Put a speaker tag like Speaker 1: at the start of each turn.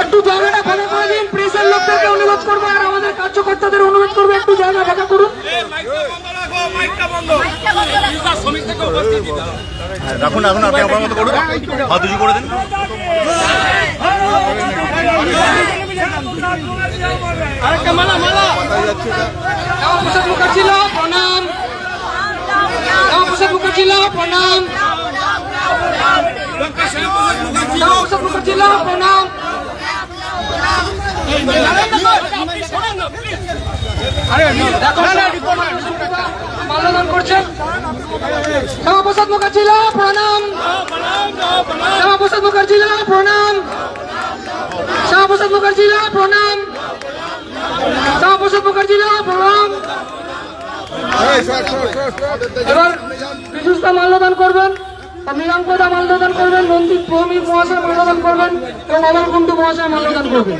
Speaker 1: একটু জায়গাটা ফাঁকা করে দিন প্রেসের লোকদেরকে অনুরোধ করব আর আমাদের কার্যকর্তাদের অনুরোধ করব একটু জায়গা ফাঁকা করুন।
Speaker 2: রাখুন রাখুন আপনি আপনার মতো করুন। হাত করে দিন।
Speaker 1: প্রণাম মুখার্জি প্রণাম মুখার্জি লাও প্রণাম। মাল্যদান করছেন শ্যামাপ্রসাদ মুখার্জি প্রণাম। শ্যামাপ্রসাদ মুখার্জি প্রণাম। শ্যামাপ্রসাদ মুখার্জি প্রণাম। শ্যামাপ্রসাদ মুখার্জি প্রণাম। এবার বিশুষ্ঠা মাল্যদান করবেন। মীরাঙ্কদা মাল্যদান করবেন নন্দী ভৌমিক মহাশয় মাল্যদান করবেন এবং অমর কুণ্ডু মহাশয় মাল্যদান করবেন।